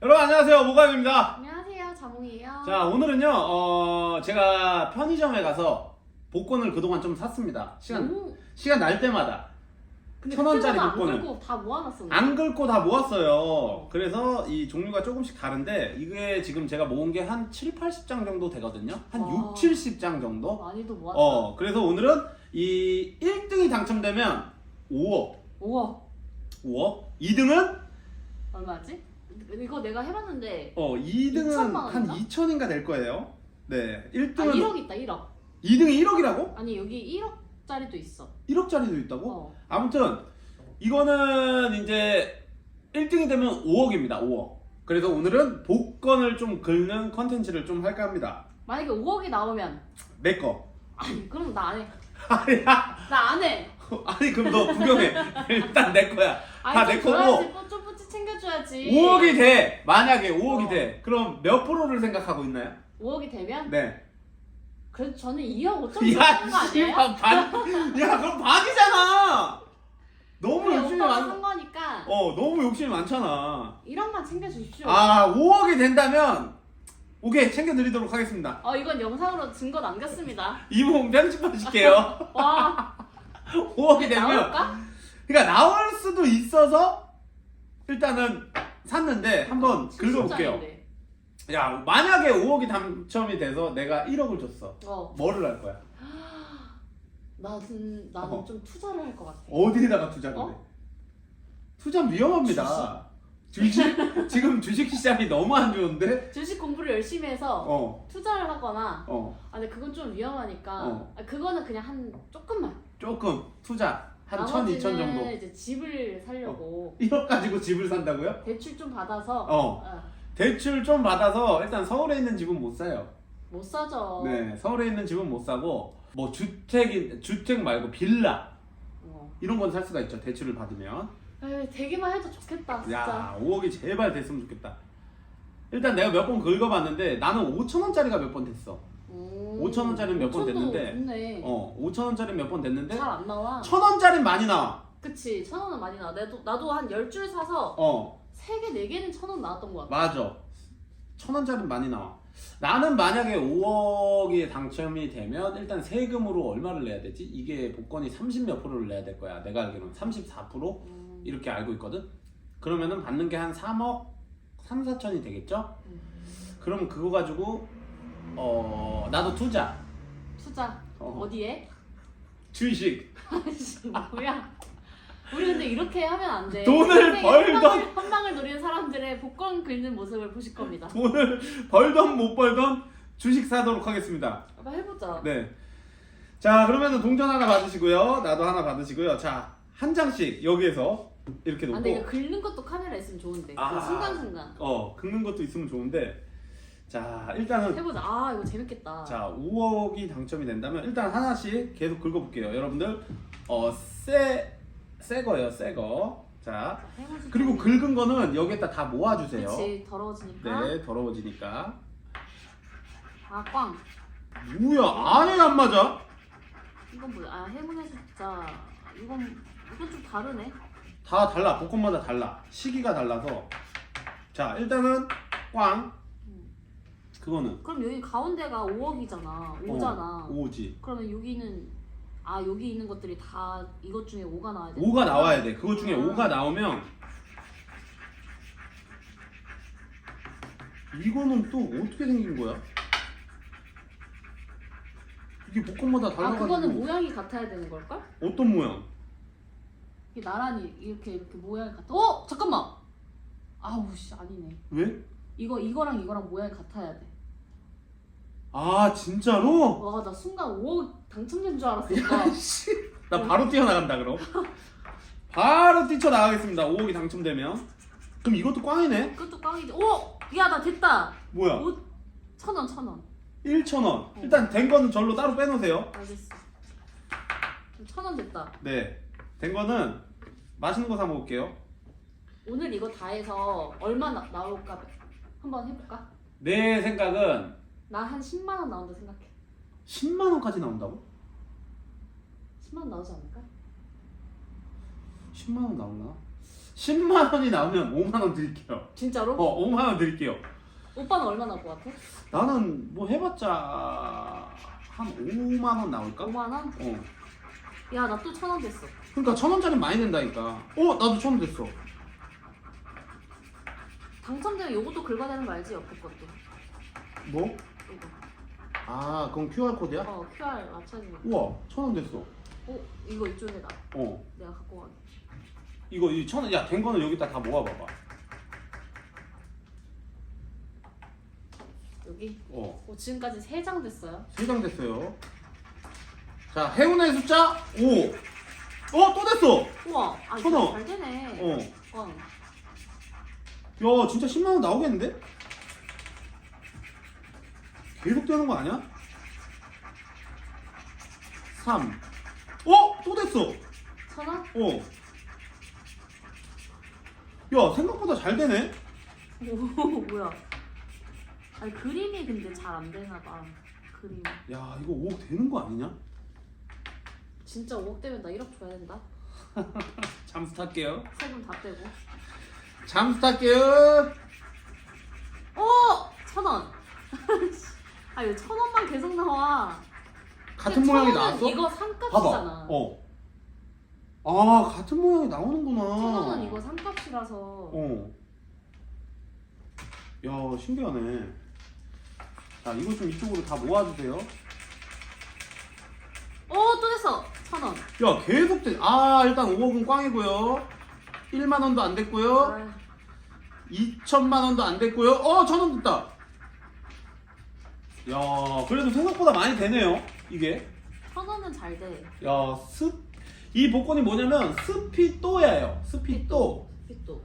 여러분 안녕하세요 모가입니다. 안녕하세요, 자몽이에요. 자 오늘은요 어, 제가 편의점에 가서 복권을 그동안 좀 샀습니다. 시간 오, 시간 날 때마다 근데 천 원짜리 그때마다 복권을. 안 긁고 다 모아놨었는데. 안 긁고 다 모았어요. 그래서 이 종류가 조금씩 다른데 이게 지금 제가 모은 게 한 7, 80장 정도 되거든요. 한 와. 6, 70장 정도. 많이도 모았다. 어 그래서 오늘은 이 1등이 당첨되면 5억, 우와, 5억. 2등은 얼마지? 이거 내가 해봤는데 어 2등은 2천만 한 원인가? 2천인가 될 거예요. 네. 아 1등은 1억 있다 1억. 2등이 1억이라고? 아니 여기 1억짜리도 있어. 1억짜리도 있다고? 어. 아무튼 이거는 이제 1등이 되면 5억입니다. 5억. 그래서 오늘은 복권을 좀 긁는 컨텐츠를 좀 할까 합니다. 만약에 5억이 나오면 내 거. 아니 그럼 나 안 해. 아니야. 나 안 해. 아니 그럼 너 구경해. 일단 내 거야. 아니 다좀내 거고. 줘야지, 뽀쪼뽀찌 챙겨줘야지. 5억이 돼. 만약에 5억이 어. 돼. 그럼 몇 프로를 생각하고 있나요? 5억이 되면 네. 그래도 저는 2억 5천 야, 주는 거 아니에요? 씨발, 반. 야, 그럼 반이잖아. 너무 그래 욕심이 오빠가 많. 산 거니까 어, 너무 욕심이 많잖아. 1억만 챙겨주십시오. 아, 5억이 된다면 오케이 챙겨드리도록 하겠습니다. 어 이건 영상으로 증거 남겼습니다. 이분 편집하실게요. 와 5억이 되면 나올까? 그러니까 나올 수도 있어서 일단은 샀는데 한번 긁어볼게요. 70장인데. 야, 만약에 5억이 당첨이 돼서 내가 1억을 줬어. 어, 뭐를 할 거야? 나는 나는 어. 좀 투자를 할 것 같아. 어디에다가 투자를 해? 어? 투자 위험합니다. 주식? 지금 주식 시장이 너무 안 좋은데? 주식 공부를 열심히 해서 어, 투자를 하거나. 어, 아 근데 그건 좀 위험하니까. 어. 아, 그거는 그냥 한 조금만. 조금 투자 한 천, 나머지는 이천 정도. 이제 집을 살려고 1억 가지고 집을 산다고요? 대출 좀 받아서. 어. 어, 대출 좀 받아서 일단 서울에 있는 집은 못 사요. 못 사죠. 네, 서울에 있는 집은 못 사고 뭐 주택이 주택 말고 빌라 어. 이런 건 살 수가 있죠. 대출을 받으면. 에이, 되기만 해도 좋겠다 진짜. 야, 5억이 제발 됐으면 좋겠다. 일단 내가 몇 번 긁어봤는데 나는 5천 원짜리가 몇 번 됐어. 음, 5천 원짜리 는 몇번 5천도 됐는데. 좋네. 어, 5천 원짜리 몇번 됐는데 잘 안 나와. 천 원짜리 많이 나와. 그치 천 원은 많이 나와. 나도 나도 한 열 줄 사서 어, 세 개 네 개는 천 원 나왔던 것 같아. 맞아. 천 원짜리 많이 나와. 나는 만약에 5억이 당첨이 되면 일단 세금으로 얼마를 내야 되지? 이게 복권이 30 몇 프로를 내야 될 거야. 내가 알기로는 34% 음, 이렇게 알고 있거든. 그러면은 받는 게 한 3억 3, 4천이 되겠죠? 음. 그럼 그거 가지고 어 나도 투자 투자 어. 어. 디에 주식 뭐야? 우리 근데 이렇게 하면 안 돼. 돈을 벌던- 한방을, 한방을 노리는 사람들의 복권 긁는 모습을 보실 겁니다. 돈을 벌던 못 벌던 주식 사도록 하겠습니다. 한번 해보자. 네. 자, 그러면은 동전 하나 받으시고요. 나도 하나 받으시고요. 자, 한 장씩 여기에서 이렇게 아, 근데 놓고 이거 긁는 것도 카메라 있으면 좋은데. 아. 그 순간순간. 어, 긁는 것도 있으면 좋은데. 자, 일단은 해보자. 아 이거 재밌겠다. 자, 5억이 당첨이 된다면 일단 하나씩 계속 긁어 볼게요. 여러분들 어, 새, 새 거예요, 새 거. 자, 자, 해보자. 그리고 긁은 거는 여기에다 다 모아 주세요. 그치 더러워지니까. 네, 더러워지니까. 아 꽝. 뭐야? 안에 안 맞아? 이건 뭐야? 아 행운의 숫자. 이건 이건 좀 다르네. 다 달라. 복권마다 달라. 시기가 달라서. 자, 일단은 꽝. 그거는 그럼 여기 가운데가 5억이잖아. 5잖아. 어, 5지. 그러면 여기는 아 여기 있는 것들이 다 이것 중에 5가 나와야 돼. 5가 나와야 돼. 그거 중에 아. 5가 나오면 이거는 또 어떻게 생긴 거야? 이게 복권마다 아 달라가지고 그거는 모양이 같아야 되는 걸걸? 어떤 모양? 이게 나란히 이렇게 이렇게 모양이 같아. 어 잠깐만. 아우 씨 아니네. 왜? 이거 이거랑 이거랑 모양이 같아야 돼. 아 진짜로? 와 나 순간 5억 당첨된 줄 알았어. 오빠. 야, 씨. 나 바로 뛰어나간다 그럼. 바로 뛰쳐나가겠습니다. 5억이 당첨되면. 그럼 이것도 꽝이네? 그것도 꽝이지. 오! 야나 됐다. 뭐야? 5천 원, 천 원. 1,000원. 일단 된 거는 절로 따로 빼놓으세요. 알겠어. 천원 됐다. 네. 된 거는 맛있는 거 사 먹을게요. 오늘 이거 다 해서 얼마 나, 나올까 한번 해볼까? 내 생각은 나 한 10만 원 나온다 생각해. 10만 원까지 나온다고? 10만 원 나오지 않을까? 10만 원 나올나? 10만 원이 나오면 5만 원 드릴게요. 진짜로? 어, 5만 원 드릴게요. 오빠는 얼마 나올 것 같아? 나는 뭐 해봤자 한 5만 원 나올까? 5만 원? 어. 야 나 또 천 원 됐어. 그러니까 천 원짜리 많이 낸다니까. 어, 나도 천 원 됐어. 당첨되면 요것도 긁어내는 거 알지? 옆에 것도. 뭐? 이거. 아, 그건 QR 코드야? 어 QR 맞춰주면. 우와, 천 원 됐어. 어 이거 이쪽에다 어. 내가 갖고 가게. 이거 이 천 원, 야, 된 거는 여기다 다 모아봐봐. 여기. 어. 어, 지금까지 세 장 됐어요. 세 장 됐어요. 자, 해운의 숫자 5. 어, 또 됐어. 우와. 아천 이거 원. 잘 되네. 어. 어. 야, 진짜 10만 원 나오겠는데? 계속 되는 거 아니야? 3. 어, 또 됐어. 천 원? 어. 야, 생각보다 잘 되네. 오 뭐야? 아니 그림이 근데 잘 안 되나 봐. 그림. 야, 이거 5억 되는 거 아니냐? 진짜 5억 되면 나 1억 줘야 된다. 잠수 탈게요. 세금 다 빼고. 잠수 탈게요. 어! 천 원. 아 이거 천 원만 계속 나와. 같은 근데 모양이 천 원은 나왔어? 이거 봐봐. 상값이잖아. 어. 아, 같은 모양이 나오는구나. 천 원은 이거 상값이라서. 어. 야, 신기하네. 자, 이거 좀 이쪽으로 다 모아주세요. 어, 또 됐어. 천 원. 야, 계속 돼. 아, 일단 5억은 꽝이고요. 1만 원도 안 됐고요. 아, 2천만 원도 안 됐고요. 어, 천 원 됐다. 야, 그래도 생각보다 많이 되네요. 이게. 천 원은 잘 돼. 야, 스, 이 복권이 뭐냐면 스피또예요. 스피또. 또.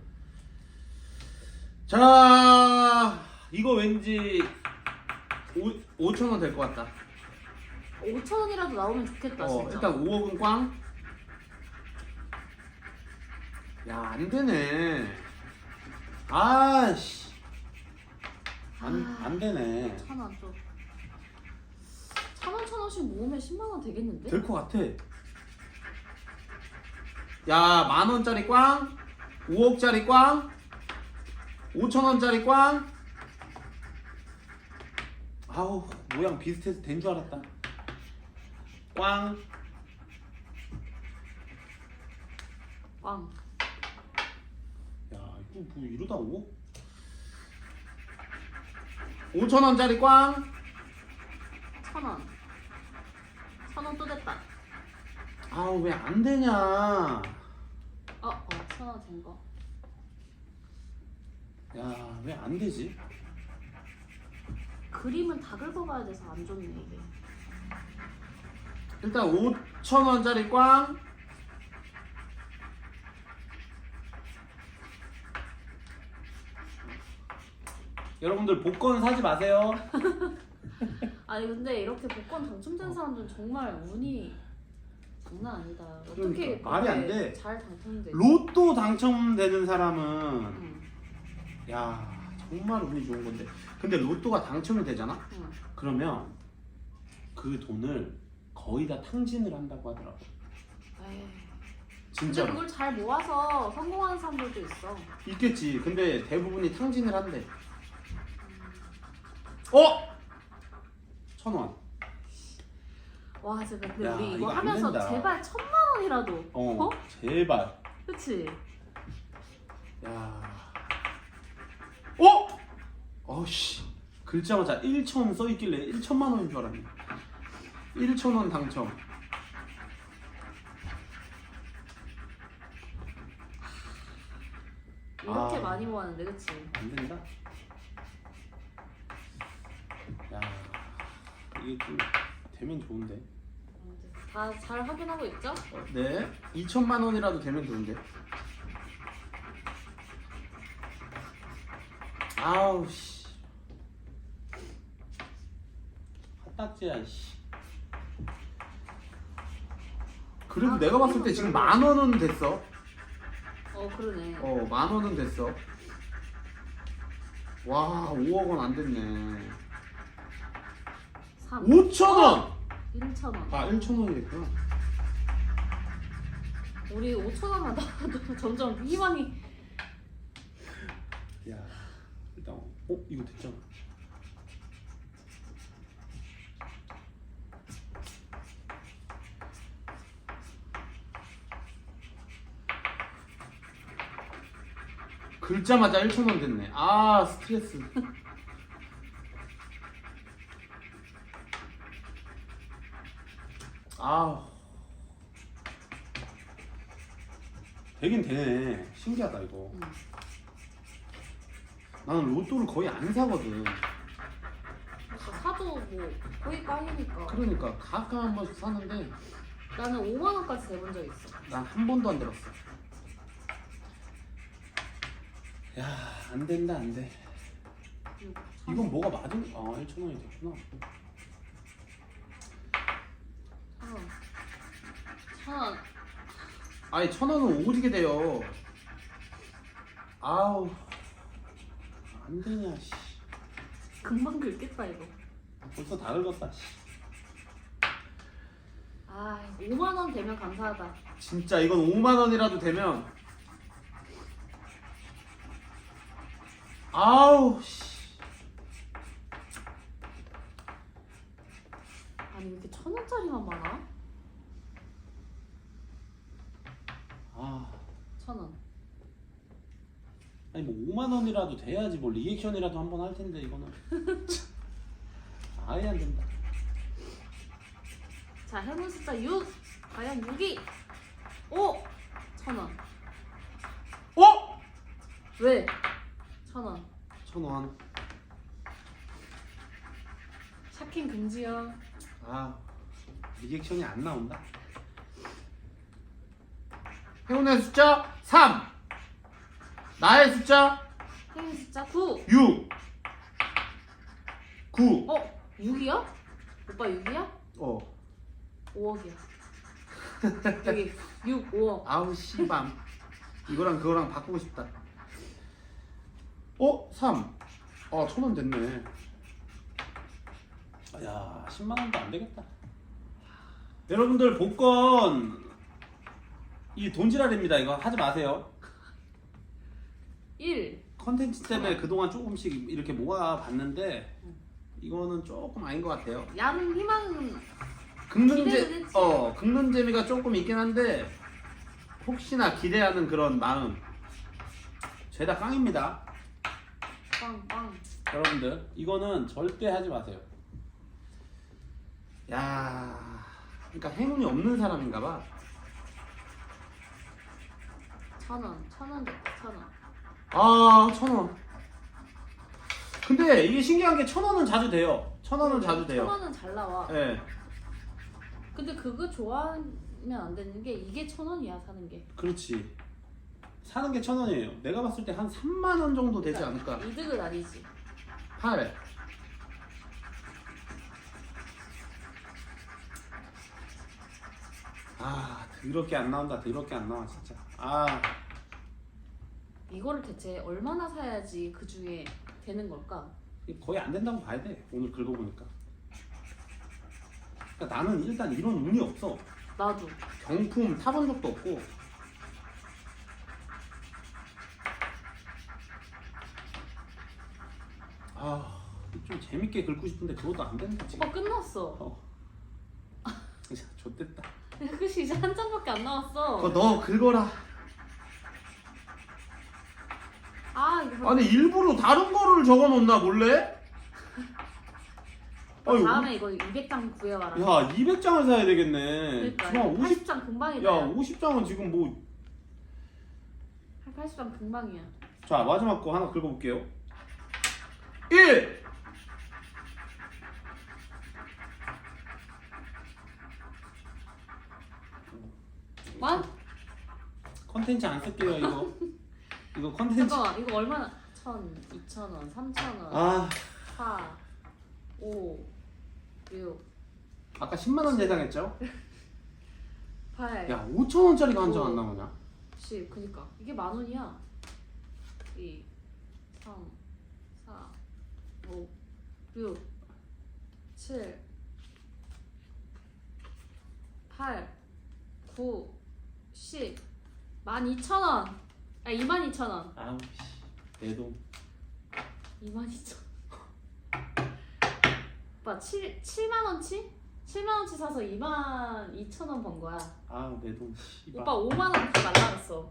자, 이거 왠지 5, 5천 원 될 것 같다. 5천 원이라도 나오면 좋겠다, 어, 진짜. 일단 5억은 꽝. 야, 안 되네. 아씨. 안, 아. 안 되네. 천원 좀. 원씩 모으면 10만 원 되겠는데? 될 것 같아. 야, 만 원짜리 꽝, 5억짜리 꽝, 5천 원짜리 꽝. 아우, 모양 비슷해서 된 줄 알았다. 꽝. 왕. 야, 이거 뭐 이러다 5억? 5천 원짜리 꽝. 천 원. 천원또 됐다. 아우, 왜 안 되냐? 어, 어, 천원된 거. 야, 왜 안 되지? 그림은 다 긁어봐야 돼서 안 좋네, 이게. 일단 5천 원짜리 꽝. 여러분들 복권 사지 마세요. 아니 근데 이렇게 복권 당첨된 사람들은 정말 운이 장난 아니다. 어떻게 그러니까, 말이 안 돼. 잘 당첨돼? 로또 당첨되는 사람은 응, 야 정말 운이 좋은 건데. 근데 로또가 당첨이 되잖아. 응. 그러면 그 돈을 거의 다 탕진을 한다고 하더라고. 에이. 근데 진짜로. 그걸 잘 모아서 성공하는 사람들도 있어. 있겠지. 근데 대부분이 탕진을 한대. 어? 천 원. 와, 진짜 근데 야, 우리 이거 이거 안 하면서 된다. 제발 천만 원이라도. 어, 어? 제발. 그치? 야. 어? 어씨. 글자마자 1천 써 있길래 1천만 원인 줄 알았네. 1천 원 당첨. 이렇게 아. 많이 모았는데, 그치? 안 된다. 이게 좀 되면 좋은데. 다 잘 확인하고 있죠? 어, 네. 2천만 원이라도 되면 좋은데. 아우 씨. 핫딱지야 씨. 그래도 아, 내가 봤을 때 지금 만 원은 됐어. 어, 그러네. 어, 만 원은 됐어. 와, 5억 원 안 됐네. 3. 5천 원. 1천 원. 아, 1천 원이 됐구나. 우리 5천 원만 나와도 점점 희망이 야 일단 어 이거 됐잖아. 긁자마자 1,000원 됐네. 아 스트레스. 아 되긴 되네. 신기하다 이거. 응. 나는 로또를 거의 안 사거든. 그래서 사도 뭐 거의 빵이니까. 그러니까 가끔 한 번씩 사는데 나는 5만 원까지 내본 적 있어. 난 한 번도 안 들었어. 야, 안 된다, 안 돼. 응. 이건 뭐가 맞은? 아, 1천 원이 됐구나. 천 원. 천 원. 아니, 천 원은 오지게 돼요. 아우, 안 되냐, 씨. 금방 긁겠다 이거. 벌써 다 긁었다, 씨. 아 5만 원 되면 감사하다. 진짜 이건 5만 원이라도 되면 아우, 씨. 아니 왜 이렇게 천 원짜리만 많아? 아. 천 원. 아니 뭐 5만 원이라도 돼야지 뭐 리액션이라도 한 번 할 텐데 이거는 아예 안 된다. 자 해문 숫자 6. 과연 6이 5. 천 원. 어? 왜? 천 원. 천 원. 샤킹 금지요. 아 리액션이 안 나온다. 행운의 숫자 3. 나의 숫자 해문 숫자 9. 6. 9. 어? 6이야? 오빠 6이야? 어. 5억이야. 여기 6, 5억. 아우 씨밤. 이거랑 그거랑 바꾸고 싶다. 어? 3. 아, 천 원 됐네. 야, 10만 원도 안 되겠다. 여러분들 복권 이 돈지랄입니다. 이거 하지 마세요. 1. 컨텐츠 때문에 그동안 조금씩 이렇게 모아 봤는데 이거는 조금 아닌 것 같아요. 야는 희망은 긁는 기대는 재, 했지. 어, 긁는 재미가 조금 있긴 한데 혹시나 기대하는 그런 마음 죄다 깡입니다. 빵빵. 여러분들 이거는 절대 하지 마세요. 야, 그러니까 행운이 없는 사람인가 봐. 천 원. 천원 됐다. 천 원. 아, 천 원. 근데 이게 신기한 게 천 원은 자주 돼요. 천 원은 자주 천 돼요. 원은 잘 나와. 예, 근데 그거 좋아하면 안 되는 게 이게 천 원이야 사는 게. 그렇지. 사는 게 천 원이에요. 내가 봤을 때 한 3만 원 정도 되지 않을까. 이득은 아니지. 8. 아, 더럽게 안 나온다. 더럽게 안 나와 진짜. 아, 이거를 대체 얼마나 사야지 그 중에 되는 걸까? 거의 안 된다고 봐야 돼. 오늘 긁어보니까. 그러니까 나는 일단 이런 운이 없어. 나도. 경품 타본 적도 없고. 아, 좀 재밌게 긁고 싶은데 그것도 안 된다 지금. 오빠 끝났어. 어. 진짜 좆됐다. 그치 이제 한 장밖에 안 남았어. 그거 너 긁어라. 아 아니 일부러 다른 거를 적어놓나 몰래? 아유, 다음에 이거 200장 구해와라. 야 200장을 사야 되겠네. 그러니까 지금 50, 80장 금방이다. 야 50장은 지금 뭐. 80장 금방이야. 자 마지막 거 하나 긁어볼게요. 1. 만? 컨텐츠 안 쓸게요 이거. 이거 컨텐츠. 잠깐만 이거 얼마나? 천, 이천 원, 삼천 원, 아 사, 오, 육, 아까 10만 원 예상했죠? 팔, 야 5천 원짜리가 한 장 안 나오냐? 십. 그니까 이게 만 원이야. 이, 삼, 사, 오, 육, 칠, 팔, 구, 십, 만 이천 원. 아, 이만 이천 원. 아우 씨. 내 돈. 22,000. 오빠 7 7만 원치? 7만 원치 사서 2만 2천 원 번 거야. 아내 돈 씨발 오빠 5만 원 다 날라갔어.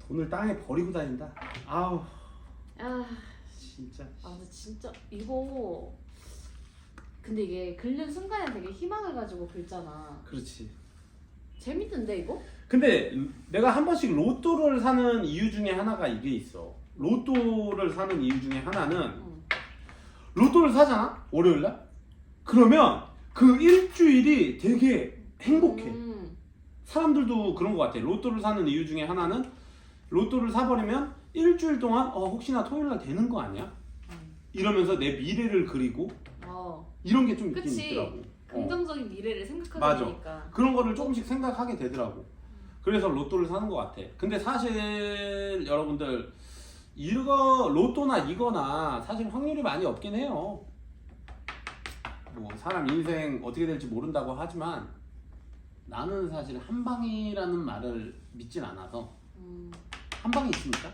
돈을 땅에 버리고 다닌다 아우 아, 진짜 아 근데 진짜 이거 근데 이게 긁는 순간에 되게 희망을 가지고 긁잖아. 그렇지 재밌던데 이거? 근데 내가 한 번씩 로또를 사는 이유 중에 하나가 이게 있어 로또를 사는 이유 중에 하나는 응. 로또를 사잖아 월요일 날 그러면 그 일주일이 되게 행복해 음, 사람들도 그런 것 같아. 로또를 사는 이유 중에 하나는 로또를 사버리면 일주일 동안 어 혹시나 토요일 날 되는 거 아니야? 음. 이러면서 내 미래를 그리고 어, 이런 게 좀 있긴 그치. 있더라고. 어. 긍정적인 미래를 생각하게 맞아. 되니까. 그런 거를 조금씩 생각하게 되더라고. 그래서 로또를 사는 것 같아. 근데 사실 여러분들 이거 로또나 이거나 사실 확률이 많이 없긴 해요. 뭐 사람 인생 어떻게 될지 모른다고 하지만 나는 사실 한 방이라는 말을 믿진 않아서 음, 한 방이 있습니까?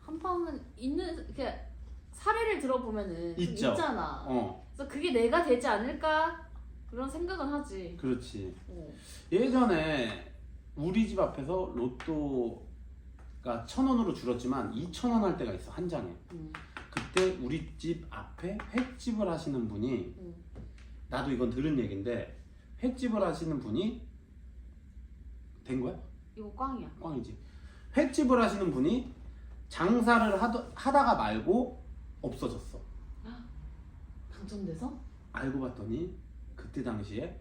한 방은 있는 이렇게 사례를 들어보면은 좀 있죠. 있잖아. 어, 그래서 그게 내가 되지 않을까 그런 생각은 하지. 그렇지. 어. 예전에 우리 집 앞에서 로또가 천 원으로 줄었지만 이천 원 할 때가 있어 한 장에. 음, 그때 우리 집 앞에 횟집을 하시는 분이 음. 나도 이건 들은 얘긴데 횟집을 하시는 분이 된 거야? 이거 꽝이야. 꽝이지. 횟집을 하시는 분이 장사를 하다, 하다가 말고 없어졌어. 당첨돼서? 알고 봤더니 그때 당시에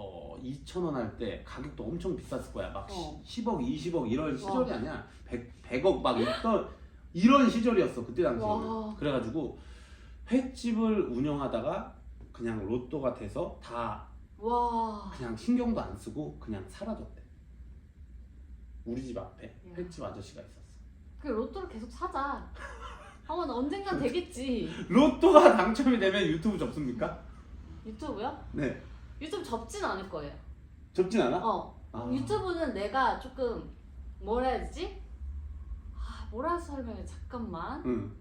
어 2천 원 할 때 가격도 엄청 비쌌을 거야. 막 어. 10억, 20억 이런 시절이 아니야. 100, 100억 막 있던 이런 시절이었어. 그때 당시에는. 와. 그래가지고 횟집을 운영하다가 그냥 로또가 돼서 다 와. 그냥 신경도 안 쓰고 그냥 사라졌대. 우리 집 앞에 야. 횟집 아저씨가 있었어. 그 로또를 계속 사자. 한번 언젠간 되겠지. 로또가 당첨이 되면 유튜브 접습니까? 유튜브요? 네. 유튜브 접진 않을 거예요. 접진 않아? 어. 아. 유튜브는 내가 조금 뭐라 해야 되지? 아, 뭐라 설명해 잠깐만. 응.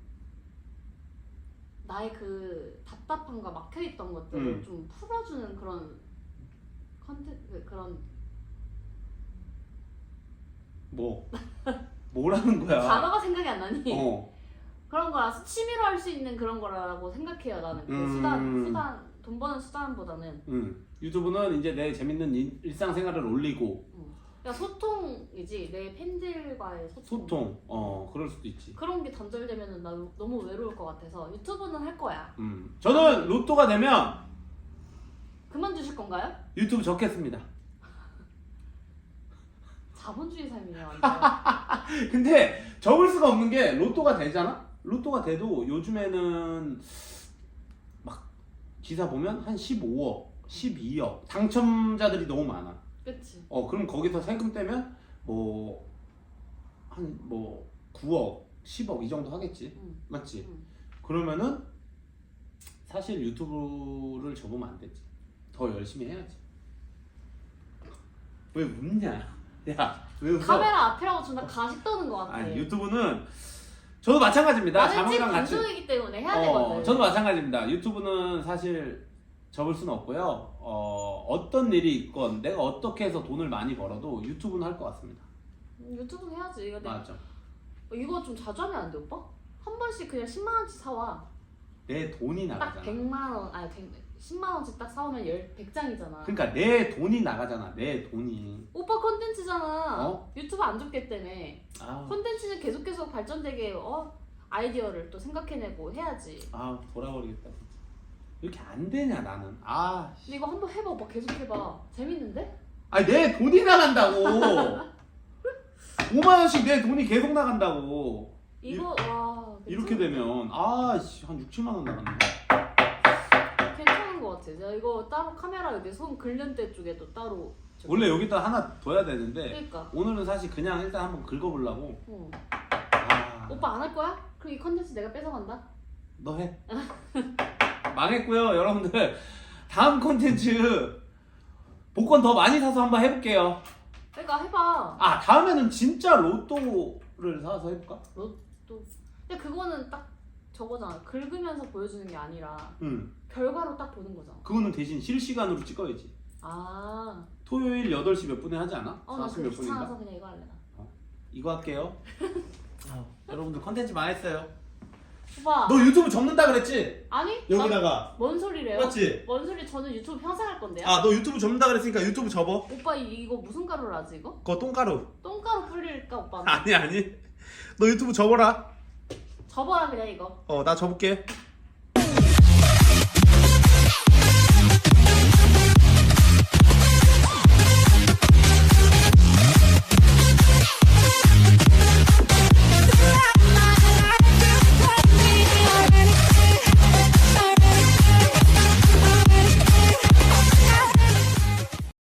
나의 그 답답함과 막혀있던 것들을 음. 좀 풀어주는 그런 컨텐츠 그런 뭐 뭐라는 거야? 단어가 생각이 안 나니 어. 그런 거라서 취미로 할 수 있는 그런 거라고 생각해요 나는 그 음. 수단 수단 돈 버는 수단보다는 응. 유튜브는 이제 내 재밌는 일- 일상생활을 올리고 그러니까 소통이지 내 팬들과의 소통. 소통. 어, 그럴 수도 있지. 그런 게 단절되면 나 너무 외로울 것 같아서 유튜브는 할 거야 음. 저는 로또가 되면 그만두실 건가요? 유튜브 적겠습니다. 자본주의 삶이네요 완전 근데 적을 수가 없는 게 로또가 되잖아? 로또가 돼도 요즘에는 막 기사 보면 한 15억, 12억 당첨자들이 너무 많아. 그치 어, 그럼 거기서 세금 떼면 뭐 한 뭐 9억, 10억 이 정도 하겠지. 응. 맞지? 응. 그러면은 사실 유튜브를 접으면 안 되지. 더 열심히 해야지. 왜 웃냐? 야, 왜 웃어? 카메라 앞이라고 존나 가식 떠는 것 같아 아니 유튜브는 저도 마찬가지입니다. 나는 자몽이랑 같이. 방송이기 때문에 해야 어, 되거든 저도 마찬가지입니다. 유튜브는 사실 접을 수는 없고요. 어, 어떤 일이 있건 내가 어떻게 해서 돈을 많이 벌어도 유튜브는 할 것 같습니다. 음, 유튜브는 해야지 근데 맞아. 어, 이거 좀 자주 하면 안 돼 오빠? 한 번씩 그냥 10만 원씩 사와 내 돈이 딱 나가잖아. 100만 원 아니 100, 10만 원씩 딱 사오면 10, 100장이잖아 그러니까 내 돈이 나가잖아. 내 돈이. 오빠 컨텐츠잖아 어? 유튜브 안 때문에 아, 컨텐츠는 계속 계속 발전되게 어 아이디어를 또 생각해내고 해야지 아 돌아버리겠다. 진짜. 이렇게 안 되냐 나는. 아, 씨. 근데 이거 한번 해봐 오빠 계속 해봐 재밌는데? 아니 내 돈이 나간다고. 5만 원씩 내 돈이 계속 나간다고. 이거 와 이렇게? 되면 아씨 한 6, 7만 원 나갔네. 괜찮은 것 같아 내가 이거 따로 카메라 여기 손 긁는 데 쪽에도 따로 저기- 원래 여기다 하나 둬야 되는데 그러니까 오늘은 사실 그냥 일단 한번 긁어보려고. 어. 아, 오빠 안 할 거야? 그럼 이 컨텐츠 내가 뺏어간다? 너 해. 망했고요, 여러분들. 다음 콘텐츠 복권 더 많이 사서 한번 해볼게요. 그러니까 해봐 아 다음에는 진짜 로또를 사서 해볼까? 로또 근데 그거는 딱 저거잖아. 긁으면서 보여주는 게 아니라 응. 결과로 딱 보는 거잖아. 그거는 대신 실시간으로 찍어야지. 아, 토요일 8시 몇 분에 하지 않아? 어, 나40 그거 몇 분인가? 귀찮아서 그냥 이거 할래 나. 이거 할게요. 어, 여러분들 컨텐츠 망했어요. 오빠, 너 유튜브 접는다 그랬지? 아니? 여기다가. 나- 뭔 소리래요? 맞지? 뭔 소리? 저는 유튜브 평생 할 건데요. 아, 너 유튜브 접는다 그랬으니까 유튜브 접어. 오빠 이- 이거 무슨 가루를 하지 이거? 그거 똥가루. 똥가루 뿌릴까 오빠? 아니, 아니. 너 유튜브 접어라. 접어라 그냥 이거. 어, 나 접을게.